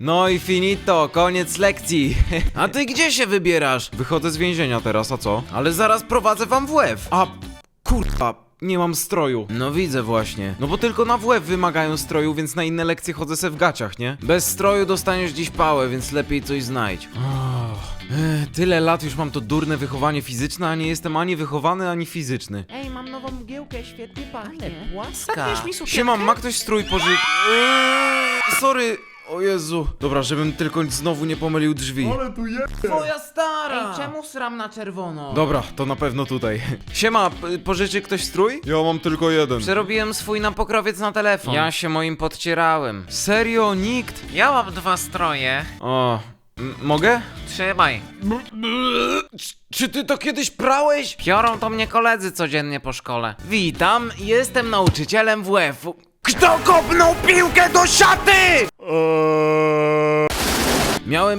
No i finito, koniec lekcji. A ty gdzie się wybierasz? Wychodzę z więzienia teraz, a co? Ale zaraz prowadzę wam WF. A kurwa, nie mam stroju. No widzę właśnie. No bo tylko na WF wymagają stroju, więc na inne lekcje chodzę se w gaciach, nie? Bez stroju dostaniesz dziś pałę, więc lepiej coś znajdź. Oh. Ech, tyle lat już mam to durne wychowanie fizyczne, a nie jestem ani wychowany, ani fizyczny. Ej, mam nową mgiełkę, świetnie pachnie. płaska. Siema, ma ktoś strój pożyk... Eee, sorry. O Jezu. Dobra, żebym tylko znowu nie pomylił drzwi. Twoja stara! Ej, czemu sram na czerwono? Dobra, to na pewno tutaj. Siema, p- pożyczy ktoś strój? Ja mam tylko jeden. Przerobiłem swój na pokrowiec na telefon. Ja się moim podcierałem. Serio? Nikt? Ja mam dwa stroje. O, m- mogę? Trzymaj. Czy, czy ty to kiedyś prałeś? Piorą to mnie koledzy codziennie po szkole. Witam, jestem nauczycielem WF-u. Kto kopnął piłkę do siaty?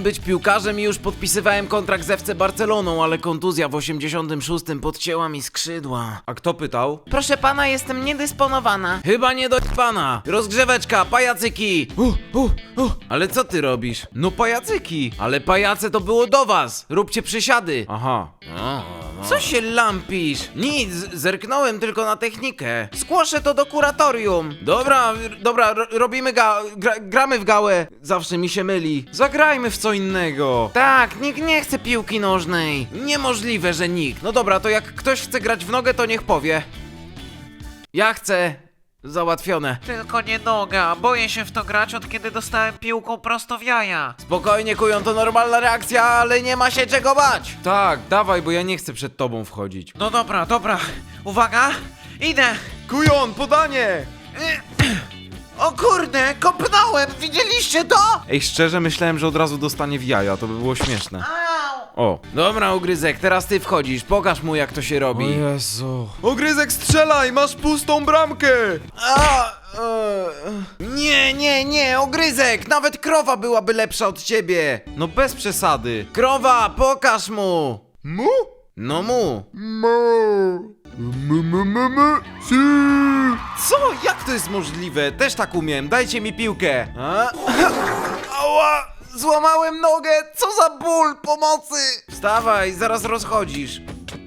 Być piłkarzem i już podpisywałem kontrakt z FC Barceloną, ale kontuzja w 86 podcięła mi skrzydła. A kto pytał? Proszę pana, jestem niedysponowana. Chyba nie do pana. Rozgrzeweczka, pajacyki. Uh, uh, uh. Ale co ty robisz? No pajacyki. Ale pajace to było do was. Róbcie przysiady. Aha. Co się lampisz? Nic, zerknąłem tylko na technikę. Skłoszę to do kuratorium. Dobra, r- dobra, ro- robimy ga... Gra, gramy w gałę. Zawsze mi się myli. Zagrajmy w co innego. Tak, nikt nie chce piłki nożnej. Niemożliwe, że nikt. No dobra, to jak ktoś chce grać w nogę, to niech powie. Ja chcę. Załatwione. Tylko nie noga, boję się w to grać od kiedy dostałem piłką prosto w jaja. Spokojnie, kują, to normalna reakcja, ale nie ma się czego bać. Tak, dawaj, bo ja nie chcę przed tobą wchodzić. No dobra, dobra. Uwaga, idę. Kujon, podanie! O kurde, kopnąłem, widzieliście to? Ej, szczerze myślałem, że od razu dostanie w jaja, to by było śmieszne. O. Dobra, Ugryzek, teraz ty wchodzisz, pokaż mu jak to się robi. O Jezu. Ugryzek, strzelaj, masz pustą bramkę! A, e, nie, nie, nie, Ogryzek, nawet krowa byłaby lepsza od ciebie. No bez przesady. Krowa, pokaż mu. Mu? No mu. Co? Jak to jest możliwe? Też tak umiem. Dajcie mi piłkę. A? Ała! Złamałem nogę! Ból! Pomocy! Wstawaj, zaraz rozchodzisz.